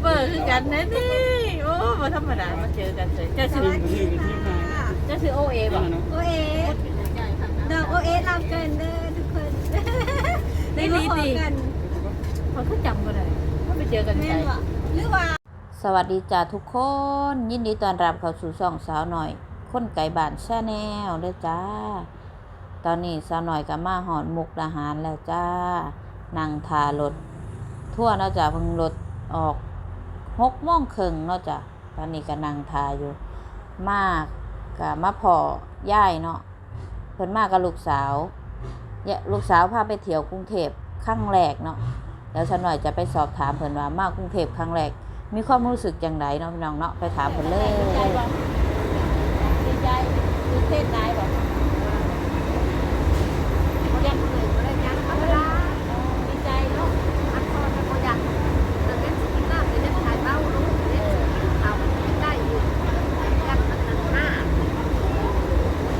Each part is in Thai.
เปอร์คือกันนะนี่โอ้บ่ธรรมดามาเจอกันเลยเจ้าชื่อวัสดีค่ะเจ้าชื่อโอเอบ่ะโอเอดอกโอเอลำเกินเด้อทุกคนได้ดีมาขอดีเขาก็จำบ่ได้ว่าไปเจอกันใช่หรือว่าสวัสดีจ้าทุกคน ยินดีต้อนรับเข้าสู่ช่องสาวหน่อย คนไก่บ้านแช่แนวเด้อจ้า ตอนนี้สาวหน่อยก็มาหอนมุกดาหารแล้วจ้านั่งทารถทั่วเนาะจ้าเพิ่งรถออก หกโมงครึ่งเนาะจ้าตอนนี้ก็นั่งทาอยู่ มากกับมาพอย่ายเนาะเพิ่นมากกับลูกสาวเนี่ยลูกสาวพาไปเที่ยวกรุงเทพครั้งแรกเนาะแล้วสาวหน่อยจะไปสอบถามเพิ่นว่ามากรุงเทพครั้งแรก มีความรู้สึกอย่างไรเนาะพี่น้องเนาะไปถามเพิ่นเลยดีใจบ่ใจตื่นเต้นได้บ่เหนื่อยบ่ได้ยังธรรมดา ดีใจเนาะ อันพอจะบ่อยากเดินเล่นสกินน้ำเดินเล่นถ่ายเบ้ารู้เล่นเอาได้อยู่กันอันนั้นหน้า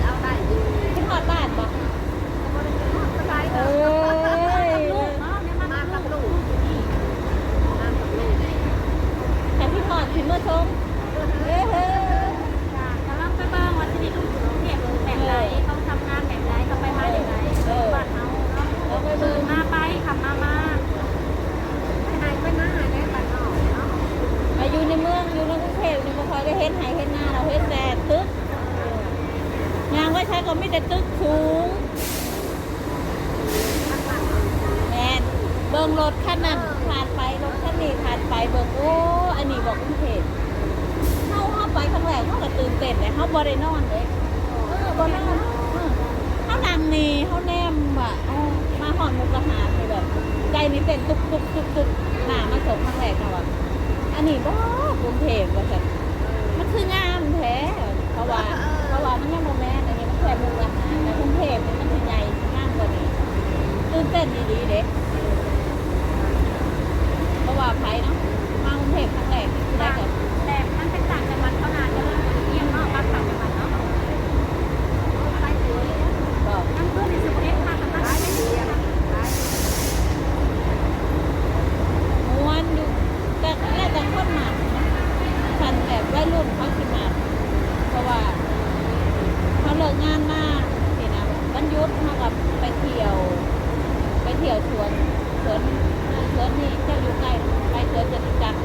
เอาได้อยู่ ขึ้นฮอดบ้านบ่ บ่ได้เป็นคนสบาย เอ เด้้ อย ลูก มากับลูกมากับลูก แค่พี่ฮอดพี่เมื่อชมเอ้เฮ้ย กำลังไปเบิ่งว่าสิริของกรุงเทพแบบไหนเขาทำงานแบบไหนเขาไปมาแบบไหนบ้านเฮาเนาะ เราไป ตื่ เบิ่ น ง มาไปขับมามา ไปไหนไปหน้าได้บ้านนอกเนาะ มาอยู่ในเมืองอยู่ในกรุงเทพนี่บ่ค่อยได้เห็นไห้เห็นหน้าเราเห็นแต่ตึกยางว่าใช้ก็มีแต่ตึกสูงแม่นเบิ่ งรถคันนั้นผ่านไปรถคันนี้ผ่านไปเบิ่งโอ้อันนี้บอกกรุงเทพเฮาเฮาไปครั้งแรกเฮาก็ตื่นเต้นเลยเฮาบ่ได้นอนเลยเออบ่นนเออเฮานั่งนี่เฮาแนมว่าเอ้ามาฮอดมุกดาหารนี่แบบใจนี่เต้นตุกตุกตุกตุกหน้ามาส่งครั้งแรกนะว่าอันนี้บ่กรุงเทพว่าซั่นมันคืองามแท้เพราะว่าเพราะว่ามันยังบ่แม่อันนี้มันแค่มุกดาหารแต่กรุงเทพมันสิใหญ่สิงามกว่านี้ตื่นเต้นดีๆเด้เพราะ ว่าไผเนาะมากรุงเทพครั้งแรกนี่คือได้กับ แต่มันเป็นต่างจังหวัดเขานานจะเริ่มเยี่ยมเนาะบ้านต่างจังหวัดเนาะ ไปถึง ก็ นั่งเพื่อนในสุขเทพค่ะทำงานไม่ดีอะ ม่วนอยู่แต่แล้วแต่คนมาเนาะคันแบบวัยรุ่นเขาสิมาเพราะว่าเขาเลิกงานมาสินะวันหยุดเขากับไปเที่ยว ไปเที่ยวสวนสวนสวนนี่เจ้าอยู่ใกล้ไปสวนจตุจักร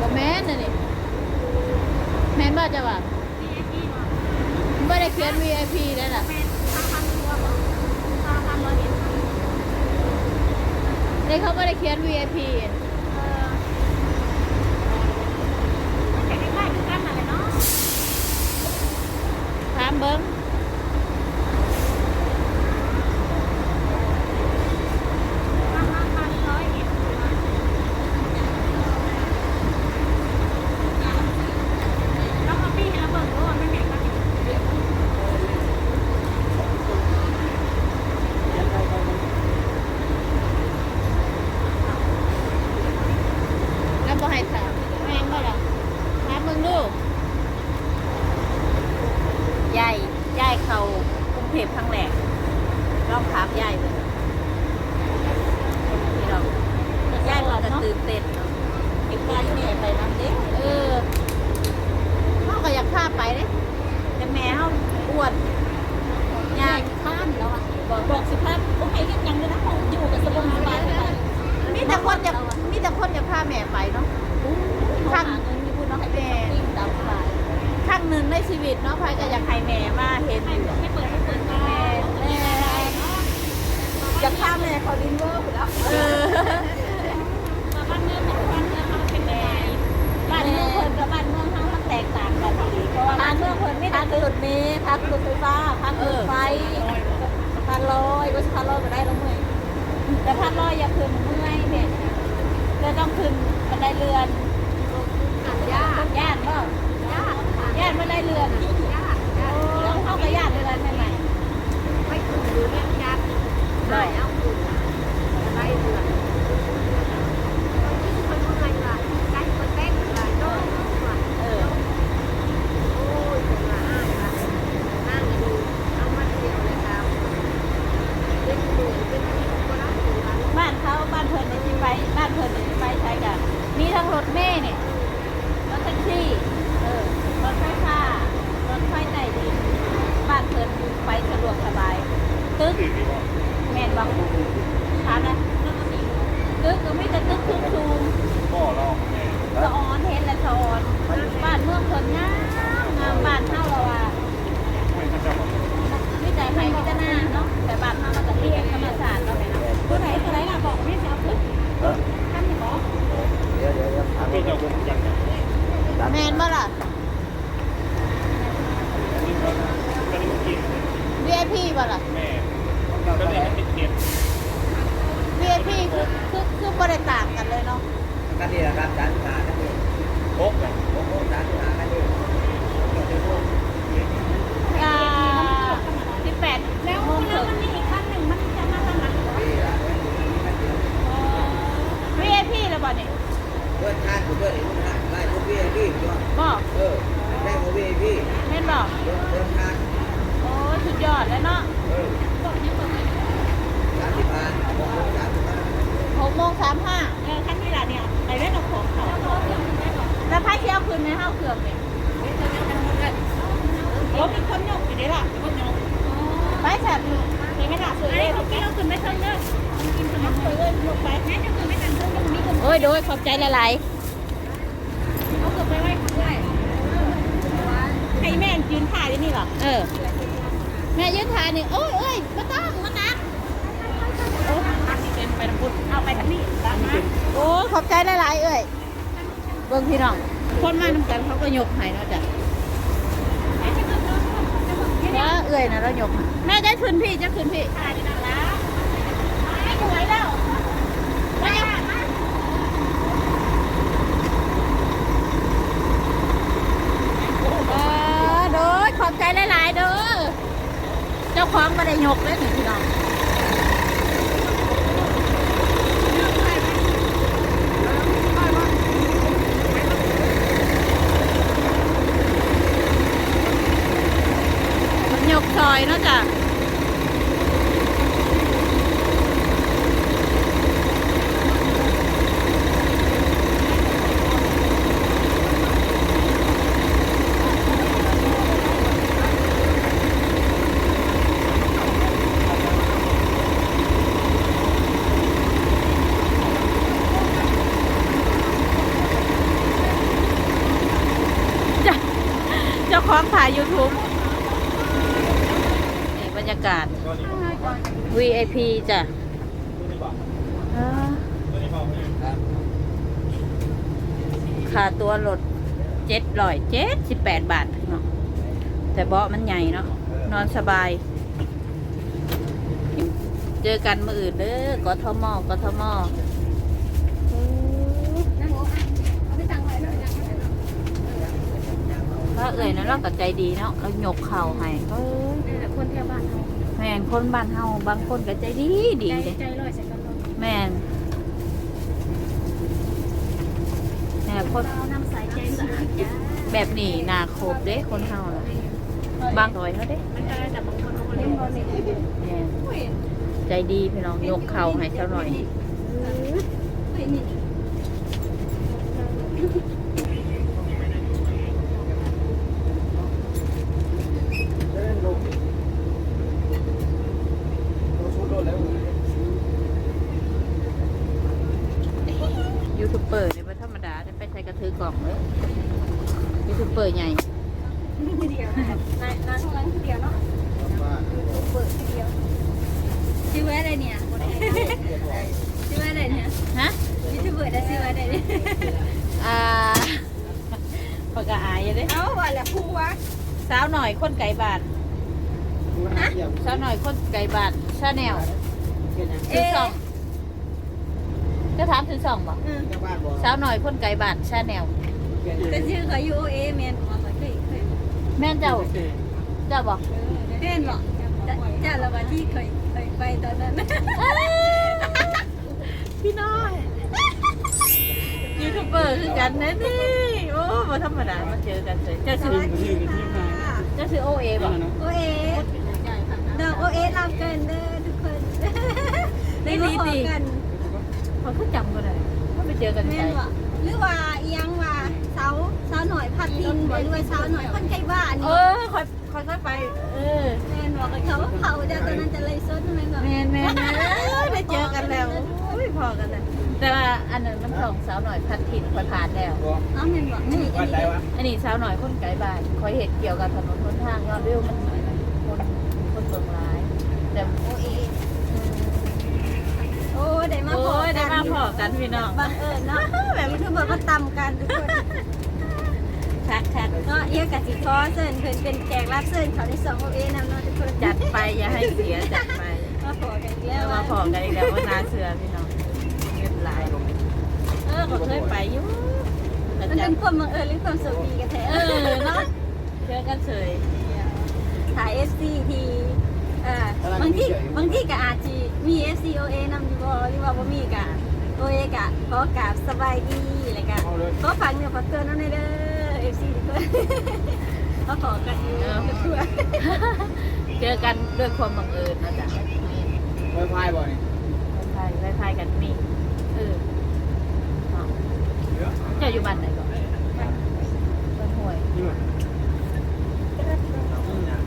ก็แม่นน่ะนี่แม่ นบ่จะว่า ไม่ได้เขียน VIP ได้ล่ะนี่เขาไม่ได้เขียน VIP เออมันจะใกล้ๆกันอะไรเนาะถามเบิ้ง ทางทางทางร้อยเอ็ดแล้วมาพี่ให้เราเบิ่งด้วยมันแบ่งกัน แล้วบ่ให้ถามแม่งบ่ล่ะถามมึงดูยายยายเขากรุงเทพครั้งแรกลองถามยายเลยพี่น้องยายเราจะตื่นเต้นเนาะเก็บการแม่ไปน้ำเด็กเออเขาก็อยากพาไปเด้แต่แม่เขาอ้วนยายข้านแล้วอะบอกบอกสิพาโอเคยังยังเลยนะเขาอยู่กับสบายสบายไปมีแต่คนอยากมีแต่คนอยากพาแม่ไปเนาะครั้งนึงมีพูดเนาะให้แม่ตามไปครั้งหนึ่งในชีวิตเนาะพายก็อยากให้แม่มาเห็นอยู่ให้เปิดให้เปิดแม่แม่อยากพาแม่เขาดินเวอร์อยู่แล้วเออมาบ้านเมืองเป็นบ้านเมืองเขาเป็นแบบไหนบ้านเมืองเพิ่นกับบ้านเมืองทั้งมันแตกต่างกันดีเพราะว่าบ้านเมืองเพิ่นไม่ได้รถเมล์พักรถไฟฟ้าพักรถไฟพันลอยก็พันลอยก็ได้แล้วเมื่อยแต่พันลอยอย่าขึ้นเมื่อยเนี่ยเราต้องขึ้นบันได เรือนอันยากย่านบ่ยากย่านบันไดเรือนยากยากต้องเข้ากับย่านเรือนใช่ไหมไม่ถึงหรือเล่นยากได้เอาคุณได้เดือนคนเมื่อยว่าใกล้คนแป้งว่าโน่ว่า เออ โอ้ยเป็นว่าอ้ายว่านั่งดูเอามาเที่ยวเลยครับเล่นดูเป็นที่คนละตัว บ้านเขาบ้านเพิ่น บ่ล่ะ ก็ได้กิน VIP บ่ล่ะ แม่ก็ได้ติดเก็บ VIP คือคือคือบ่ได้ต่างกันเลยเนาะกันนี่แหละครับจานหากันนี่โคกเลยโอ้โหจานหากันนี่ก็จะพูด อ่า18 แล้ว โมง แล้ว ถึง มันมีอีกคันหนึ่งมันจะมาทางหลัง นี่ละกันเดียว VIP แล้วบ่นี่ เพื่อนทานกูเพื่อนไอ้ลูกนะไล่พวกพี่ไอ้พี่จ้ะ บ่ เออได้พวกพี่ไอ้พี่ แม่นบ่ เพื่อนเพื่อนทาน โอ้ยสุดยอดแล้วเนาะ เออสามสิบบาทบอกว่าสามสิบบาท 6โมง35เออคันนี้ล่ะเนี่ยไปได้กับของเขาแล้วพายสิเอาคืนไหมเฮาเครื่องนี่โอ้มีคนยกอยู่เด้ล่ะคนยกไปสัตว์เห็นไหมล่ะสวยไอ้เลยเขากินเอาขึ้นไม่เท่าเด้อกินขนมสวยเลยลงไปแม่จะขึ้นไม่ทันเท่าเด้อมีคนโอ้ยโดยขอบใจหลายเอาเกือบไปไว้ข้างใต้ๆให้แม่ยืนถ่ายที่นี่เหรอเออแม่ยืนถ่ายนี่โอ้ยเอ้ยมาต้องมาตักอันนี้ เป็นไปทางพุทธเอาไปทางนี้ตามมาโอ้ยขอบใจหลายๆเอ้ยเบิ่งพี่น้อง คนมานำกันเขาก็ยกให้เนาะจ้ะว่าเอ้ยนะเรายกให้แม่จะขึ้นพี่จะขึ้นพี่ถ่ายดีนะแล้วไม่ไหวแล้วมาเออโดยขอบใจหลาย ๆ เด้อ เจ้าของมาได้ยกเลยนี่พี่น้องมันยกซ อยนาะจ้ะจ้าเจ้าของถ่าย YouTube นี่บรรยากาศก็นี่ VIP จ้ะตัวนี้บอกอ่าตัวนี้บอกครับค่าตัวรถเจ็ดร้อยเจ็ดสิบแปดบาทเนาะแต่เบาะมันใหญ่เนาะนอนสบาย เจอกันมืออื่นเด้อกทมกทมนั่งเอาเลยนะพระเอ่ยนะเราก็ใจดีเนาะเราหยกเข่าให้เออนี่แหละคนแถวบ้าน แม่นคนบ้านเฮาบางคนก็ใจดีดีใจเลยใจลอยใส่กันลอยแม่นแม่คนเรานำสายใจสะอาดจ้าแบบนี้นาโคบเด้คนเฮาน่ะบางซอยเขาเด้มันก็แต่บางคนเขาเล่นบอลเนี่ยแม่นใจดีพี่น้องยกเข่าให้เจ้าหน่อยเดินลงตัวชุดโดนแล้ว ยู ทูบเบอร์เนี่ยไม่ธรรมดาได้ไปใช้กระถือกล่องเลยยูทูบเบอร์ใหญ่ทีเดียวนะนายนายเท่านั้นทีเดียวเนาะว่าเปิดทีเดียวชื่อว่าอะไรเนี่ยชื่อว่าอะไรเนี่ยฮะยูทูบเบอร์ได้ชื่อว่าอะไรเนี่ยอ่าปากกาอายอยู่เด้เอาว่าแล้วคู่วะสาวหน่อยคนไก่บาทฮะเยี่ยมสาวหน่อยคนไก่บาทชาแนลเป็นยังถือสอง จะถามถือสองบ่แค่บ้านบ่สาวหน่อยคนไก่บาทชาแนลแต่ชื่อเขายูโอเอแมนอ๋อเคยเคยแม่นเจ้าเจ้าบ่แม่นบอกจ้าละวันที่เคยเคยไปตอนนั้นพี่น้อยยูทูบเบอร์คือกันนะนี่โอ้บ่ธรรมดามาเจอกันเลยเจ้าชื่อเจ้าชื่อโอเอบ่โอเอดอกโอเอเราเกินเด้อทุกคนได้มาขอกัน เขาคือจำกันเลยเขาไปเจอกันแม่ใช่นบอกหรือว่าอียังว่าเสาเสาหน่อยพัดทินบ่หรือว่าเสาหน่อยคนใกล้บ้านเอนี่อค่อยค่อยค่อยไป เออ แม่นบอกกับเขาว่าเผาจ้าตอนนั้นจะเลยซดแม่นบอกแมนแมนแมนเออได้เจอกันแล้วอุ้ยพอกันเลยแต่ว่าอันนั้นมันสองสาวหน่อยพัดถิ่นคอยผ่านแล้ว เอาแม่นบอกนี่บ้านใดวะอันนี้สาวหน่อยคนไกลบ้านคอยเห็นเกี่ยวกับถนนคนทางยอดวิวมันคนคนเมืองร้าย แต่ โอเอ โอ้ได้มาโอ้พอยได้มาพอกันพี่น้องบังเอิญเนาะแบบคือแบบมาตำกันทุกคนขคักคักเนาะเอียกะสิขอเชิญเพิ่นเป็นแขกรับเชิญเขาในสองโอเอนำเนาะทุกคนจัดไปอย่าให้เสียจัดไปมาขอกันอีกแล้แล้ววมาขอกันอีกแล้วว่านาเสือพี่น้องเรียบร้อยเออก็เคยไปอยู่แต่มันจัเป็ดนความบังเอิญหรือความโชคดีกันแท้เออเนาะเจอกันเฉยถ่าย FC ทีเอ่อบางที่บางที่ก็อาจจะ มี FC OA นำอยู่บ่หรือว่าบ่มีก็ OA ก็ขอกราบสบายดีแล้วก็ขอฝากเนื้อฝากตัวน้องในเด้อ FC ทุกคนเขาขอกันอยู่ทั่วเจอกันด้วยความบังเอิญนะจ๊ะไฟไฟบ่นี่ไพ่ไพ่ไพ่กันนี่เออเอาเจ้าอยู่บ้านไหนก่อนบ้านห่วย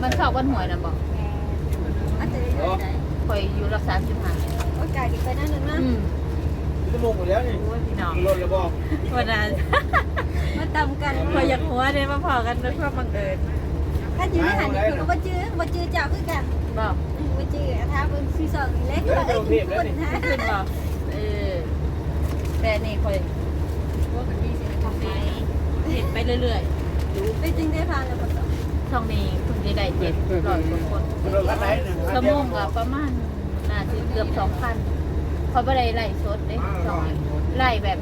มันเข้าบ้านห่วยนะบอกอาจจะได้เยอะได้ คอยอยู่รักษาสิบห้าโอกาสอีกไปนั่นนึงนะอืมชั่วโมงหมดแล้วนี่โอ้ยพี่น้องรถแล้วบอกวันนั้นมาตำกันคอยอยากหัวเลยมาพอกันด้วยความบังเอิญถ้าอยู่ในหันนี่คือก็บ่จื้อบ่จื้อเจ้าคือกันบอกบ่จื้อถ้าเพิ่นซื้อสองนี่เล็กกว่าไอ้คนนะขึ้นบอกเออแต่นี่คอยว่ามันมีสิทำไปเห็นไปเรื่อยไปจึงได้พานแล้วบ่ต้องๆ ช่องนี้คุณจะได้เจ็ดร้อยกว่าคนรถคันไหนหนึ่งชั่วโมงกับประมาณน่าจะเกือบสองพันเขาไม่ได้ไล่สดเด้ช่องนี้ไล่แบบ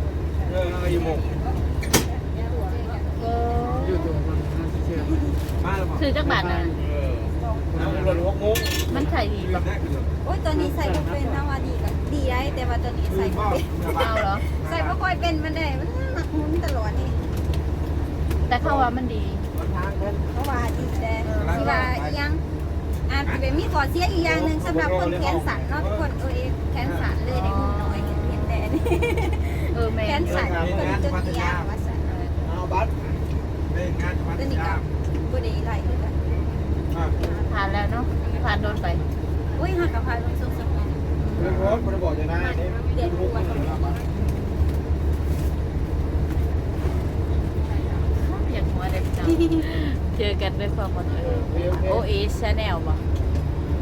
เอออยู่โมงเออมาแล้วบอกซื้อจักบาทนะเออเอารถหกโมงมันใส่ดีปะโอ้ยตอนนี้ใส่บ่เป็นนะว่าดีก็ดีได้แต่ว่าตอนนี้ใส่บ่เป็นเอาเหรอใส่บ่ค่อยเป็นมันได้มันหนักหมุนตลอดนี่แต่เขาว่ามันดีทาง เพิ่นเพราะว่าดีแต่ที่ว่าอีหยังอาจจะเป็นมีข้อเสียอีกอย่างหนึงสำหรับคนแขนสั้นเนาะทุกคนโอ้ยแขนสั้นเลยได้หุ่นน้อยเห็นแต่นี่เออแม่แขนสั่นคนจนเอียงว่าสั่นเอาบัตรเป็นงานวัดตัวนี้ก็บ่ได้ไหลคือกันผ่านแล้วเนาะผ่านโดนไปอุ้ยหักกับพายลงสุกๆเรื่องรถมันบอกจะได้เด็ดหัวอยากหัว เด็กจังเจอกันด้วยความบังเอิญโอเอชแนลบ่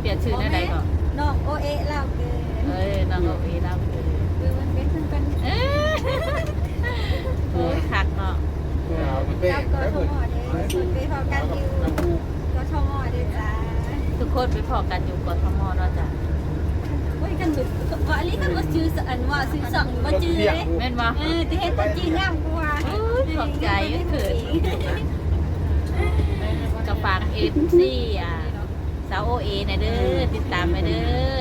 เปลี่ยนชื่อได้ไหนก่อนน้องโอเอะเล่าเกินเอ้ยน้องโอเอแล้วคือคือมันเป็นซึ่งเป็นเอ้ยโอ้ยคักเนาะเอาไปเป๊ะกับกทมเด้สุดไปพอกันอยู่กทมเด้จ้าทุกคนไปพอกันอยู่กทมเนาะจ้ะโอ้ยกันดุว่าอันนี้กันว่าชื่ออันว่าชื่อสองว่าชื่อเด้แม่นบ่เออที่เฮ็ดตัวจริงงามกว่าขอบใจเขินกับ ฝากเอฟซีอะสาวโอเอนะเด้อติดตามไปเด้อ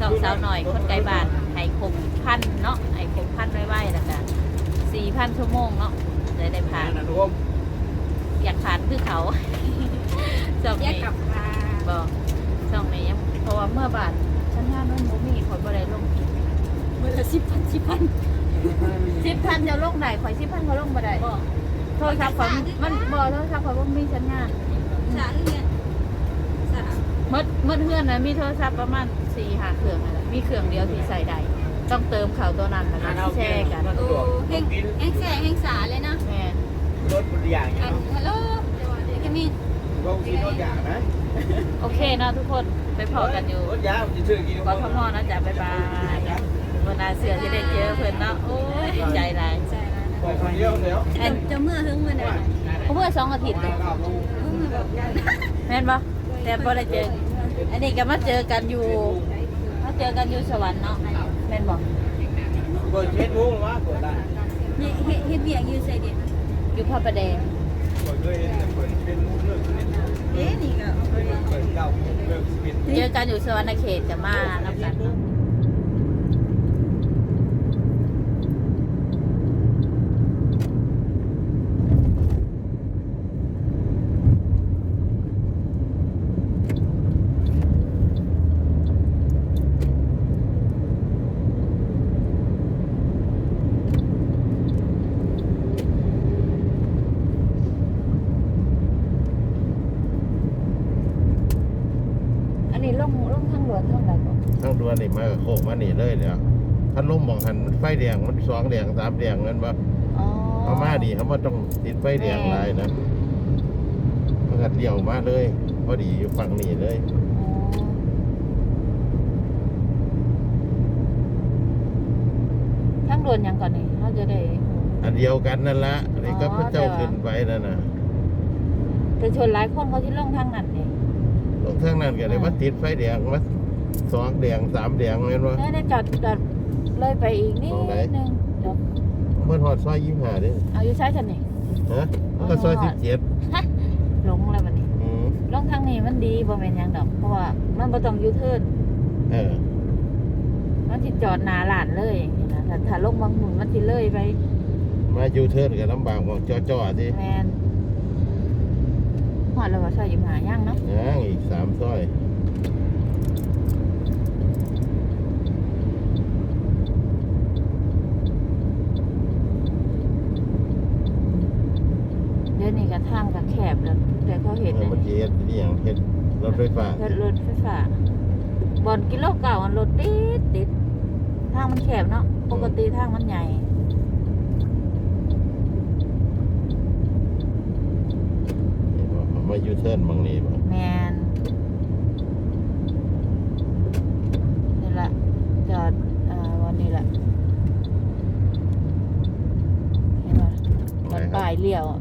สองสาวหน่อยคนไกลบ้านให้ครบพันเนาะให้ครบพันไว้ๆแล้วกันสี่พันชั่วโมงเนาะจะได้ผ่านนะทุกคนอยากผ่านคือเขาสองแยกนี้กลับมาบอกสองนี้ยังเพราะว่าเมื่อบาทฉันงานมันบ่มีคนบ่ได้ลงกินมื้อละ10,000 10,000สิบพันจะลงไหนข่อยสิบพันเขาลงบ่ได้บ่โทรศัพท์ข่อยมันบ่โทรศัพท์ข่อยบ่มีสัญญาณ สาเรียนสาเมื่อเมื่อเพื่อนนะมีโทรศัพท์ประมาณสี่หาเครื่องนั่นแหละมีเครื่องเดียวที่ใส่ได้ต้องเติมข่าวตัวนั้นแล้วก็แชร์กันโอ้แห้งแห้งแสงแห้งสาเลยนะแม่รถมันอย่างอันฮัลโหลเดี๋ยวเดี๋ยวก็มีก็กินรถอย่างนะโอเคเนาะทุกคนไปพอกันอยู่รถยาวจะช่วยกินกทมนะจ๊ะบ๊ายบายวันนาเสือที่ได้เจอเพื่อนเนาะโอ้ยดีใจหลายใจแล้วนะบอกคนเดียวเดี๋ยวจะจะเมื่อหึงเมื่อไหร่เพราะเมื่อสองอาทิตย์เลยหึงเมื่อ แบบนั้นแม่นปะแต่พอได้เจอ อันนี้ก็มาเจอกันอยู่ มาเจอกันอยู่สวรรค์เนาะแม่นบอกเปิดเฟซบุ๊กว่าเปิดได้นี่เฮ็ดเฮ็ดเบียกอยู่ใส่เด็ดอยู่พระประแดงเปิดเลยเปิดเฟซบุ๊กเลิกเล่นเอ๊ะนี่ก็เปิดเก่าเลิกสปินเจอกันอยู่สวรรณเขตจะมานับกันเนาะ อันนี้ลงลงทางด่วนเท่าไหร่ก่อน ทั้ งดวนนี่มาโคกมานี่เลยเดี๋ยวถ้าล้มมองหันมันไฟแดงมันสองแดงสามแดงนั่นปะอ๋อเอามาดีเขามาต้องติดไฟแดงหลายนะมันก็เดี่ยวมาเลยพอดีอยู่ฝั่งนี้เลยอ๋อทางด่วนหยังก่อนนี่เขาจะได้ อันเดียวกันนั่นละนี่ก็อ๋อพระเจ้าแต่ว่าขึ้นไปนั่นนะอแต่ชนหลายคนเขาที่ลงทางนั้นเองตรงทางนั้นก็เลยมาติดไฟแดงมา สองแดงสามแดงเห็นบ่ได้ได้จอดจอดเลยไปอีกนิดตรงไหน นึงเดี๋ยวเมื่อฮอดซอยยี่ห้าเด้อเอาอยู่ใช้ฉันนี่ ฮะมันก็ซอยสิบเจ็ดลงแล้ววันนี้อืมลงทางนี้มันดีบ่แม่นหยังดอก เพราะว่ามันบ่ต้องยูเทิร์นเออมันสิจอดหน้าร้านเลยอย่างนี้นะถ้าถ้าลงบางหมุนมันสิเลยไปมายูเทิร์นก็ลำบากบอกจ่อๆสิแมนหอดแล้วว่าใส่อยู่หาย่างเนาะย่างอีกสามซอย เดี๋ยว นี้ก็ทางก็แคบแล้วแต่เขาเห็นเอเลอยมันสิเฮ็ดที่อย่างเฮ็ดรถไฟฟ้าเฮ็ดรถไฟฟ้าบอนกิโลเก่าอันรถติดติดทางมันแคบเนาะปกติทางมันใหญ่เห็นบ่เขามายูเทิร์นบางนี้บ่แมนนี่แหละจอดอ่าวันนี้แหละเห็นป่ะมันป้ายเลี้ยวอะ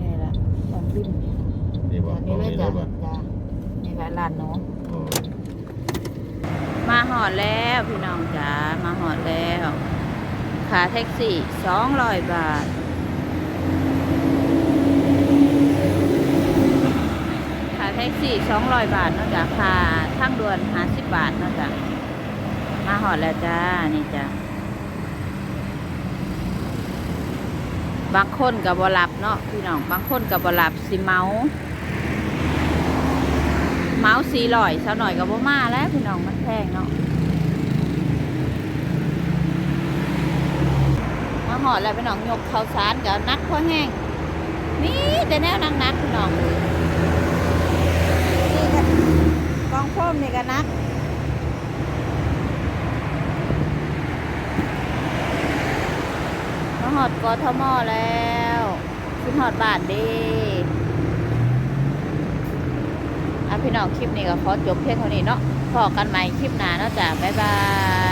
นี่แหละตอนขึ้น เลยจ้ะได้บ่จ้ะนี่แหละร้านหนูมาหอดแล้วพี่น้องจ๋ามาหอดแล้วค่าแท็กซี่สองร้อยบาทค่าแท็กซี่สองร้อยบาทนาะจ้ะค่าทางด่วนห้าสิบบาทนาะจ้ะมาหอดแล้วจ้านี่จ้ะบางคนกับบหลับเนาะพี่น้องบางคนกับบหลับสิเมา เมาสี่ร้อยสาวหน่อยกับบ่มาแล้วพี่น้องมันแพงเนาะมาหอดแล้วพี่น้องยกข้าวสารกับนักพ่อแห้งมีแต่แนวนักนักพี่น้องนี่ก็กองโฟมนี่ก็นักมาหอดกอทมแล้วขึ้นหอดบานเดี พี่น้องคลิปนี้ก็ขอจบเพียงเท่านี้เนาะพอกันใหม่คลิปหน้าเนาะจ้ะบ๊ายบาย